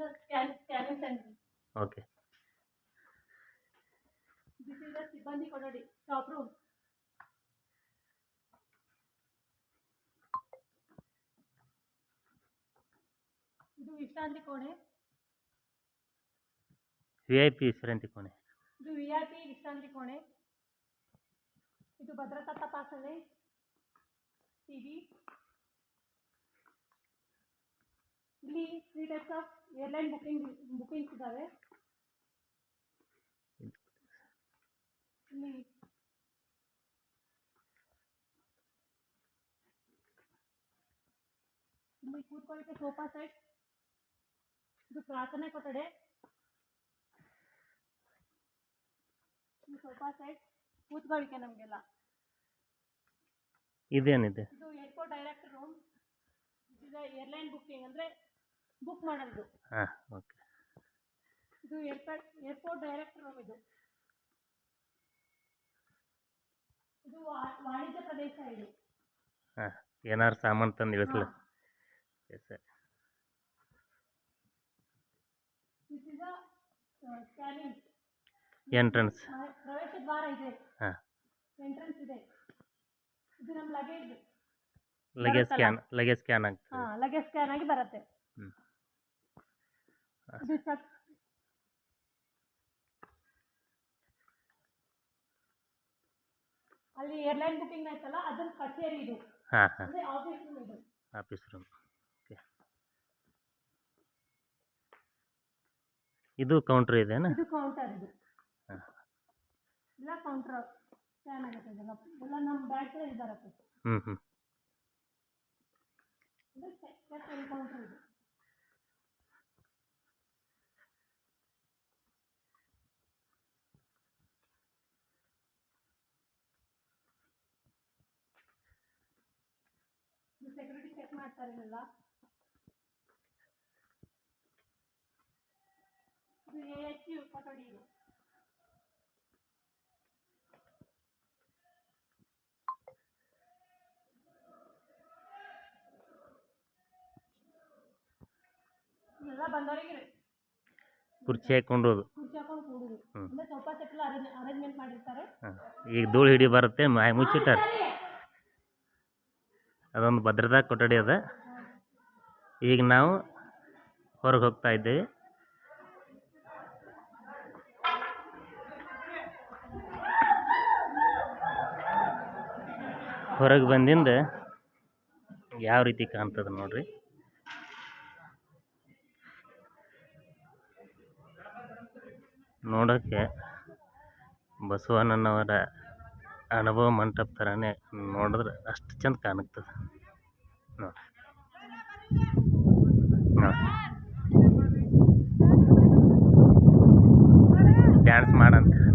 is a scan, scanning center. Okay This is the ಸಿಬ್ಬಂದಿ ಕೊಠಡಿ, staff room. ಇದು ವಿಶ್ರಾಂತಿ ಕೋಣೆ ವಿ ಐ ಪಿ ವಿಶ್ರಾಂತಿ ಕೋಣೆ ಇದು ವಿ ಐ ಪಿ ವಿಶ್ರಾಂತಿ ಕೋಣೆ ಇದು ಭದ್ರತಾ ತಪಾಸಣೆ ಟಿವಿ ಇಲ್ಲಿ three types of airline booking bookings ಇದ್ದಾವೆ. ಇಲ್ಲಿ. ಇಲ್ಲಿ ಕೂತ್ಕೊಳ್ಳಿಕ್ಕೆ ಸೋಫಾ ಸೆಟ್. ಇದು ಪ್ರಾರ್ಥನೆ ಕೊಠಡಿ. Sofa set. ಕೂತ್ಕೊಳ್ಳಿಕ್ಕೆ ನಮಗೆಲ್ಲ. ಇದೇನಿದೆ? ಇದು ಏರ್ಪೋರ್ಟ್ ಡೈರೆಕ್ಟರ್ ರೂಮ್ ಇದು ಏರ್ಲೈನ್ ಬುಕ್ಕಿಂಗ್ ಅಂದರೆ ಬುಕ್ ಮಾಡೋದು. ಹಾಂ ಓಕೆ ಇದು ಏರ್ಪೋರ್ಟ್ ಏರ್ಪೋರ್ಟ್ ಡೈರೆಕ್ಟರ್ ರೂಮ್ ಇದು. ಇದು ವಾಣಿಜ್ಯ ಪ್ರದೇಶ ಇದು. ಹಾಂ ಏನಾರು ಸಾಮಾನು ತಂದು ಇಳಿಸ್ಲ? ಸರ್ uh, ಎಂಟ್ರನ್ಸ್ ಪ್ರವೇಶ ದ್ವಾರ ಇದೆ. ಹಾಂ. ಎಂಟ್ರೆನ್ಸ್ ಇದೆ. ಇದು ನಮ್ಮ luggage luggage scan luggage scan ಆಗ್ತದೆ. ಹಾಂ ಲಗೇಜ್ ಸ್ಕ್ಯಾನ್ ಆಗಿ ಬರುತ್ತೆ. ಅಲ್ಲಿ ಏರ್ಲೈನ್ ಬುಕಿಂಗ್ ಆಯ್ತಲ್ಲ ಅದನ್ನ ಕಚೇರಿ ಇದು. ಹಾ ಹಾಂ. ಅಂದ್ರೆ ಆಫೀಸ್ ರೂಮ್ ಇದು. ಆಫೀಸ್ ರೂಮ್ ಓಕೆ ಇದು ಕೌಂಟರ್ ಇದೆನಾ? ಇದು ಕೌಂಟರ್ ಇದು. ಇಲ್ಲ ಕೌಂಟರ್ ಸ್ಕ್ಯಾನ್ ಆಗುತ್ತೆ ಇದೆಲ್ಲ ಎಲ್ಲ ನಮ್ಮ ಬ್ಯಾಗ್ ಇದು ಬರುತ್ತೆ. ಹ್ಞೂ ಹ್ಞೂ ಇದು ಕೌಂಟರ್ ಇದು. ಸೆಕ್ಯೂರಿಟಿ ಚೆಕ್ ಮಾಡ್ತಾರಲ್ಲ ಇದು ಎ ಎಚ್ ಯು ಕೊಠಡಿ ಇದು. ಎಲ್ಲ ಬಂದವರಿಗೆ ಕುರ್ಚಿ ಅರೇಂಜ್ಮೆಂಟ್ ಮಾಡಿರ್ತಾರೆ. ಈಗ ಧೂಳು ಹಿಡಿ ಬರುತ್ತೆ ಮಾಯ ಮುಚ್ಚಿಟ್ಟಾರ. ಅದೊಂದು ಭದ್ರತಾ ಕೊಠಡಿ ಅದ. ಈಗ ನಾವು ಹೊರಗೆ ಹೋಗ್ತಾ ಇದ್ದೇವೆ. ಹೊರಗೆ ಬಂದಿಂದ ಯಾವ ರೀತಿ ಕಾಣ್ತದ ನೋಡ್ರಿ. ನೋಡೋಕ್ಕೆ ಬಸವಣ್ಣನವರ ಅನುಭವ ಮಂಟಪ ಥರನೇ ನೋಡಿದ್ರೆ ಅಷ್ಟು ಚಂದ ಕಾಣುತ್ತದೆ. ನೋಡಿ. ಡ್ಯಾನ್ಸ್ ಮಾಡಂತ.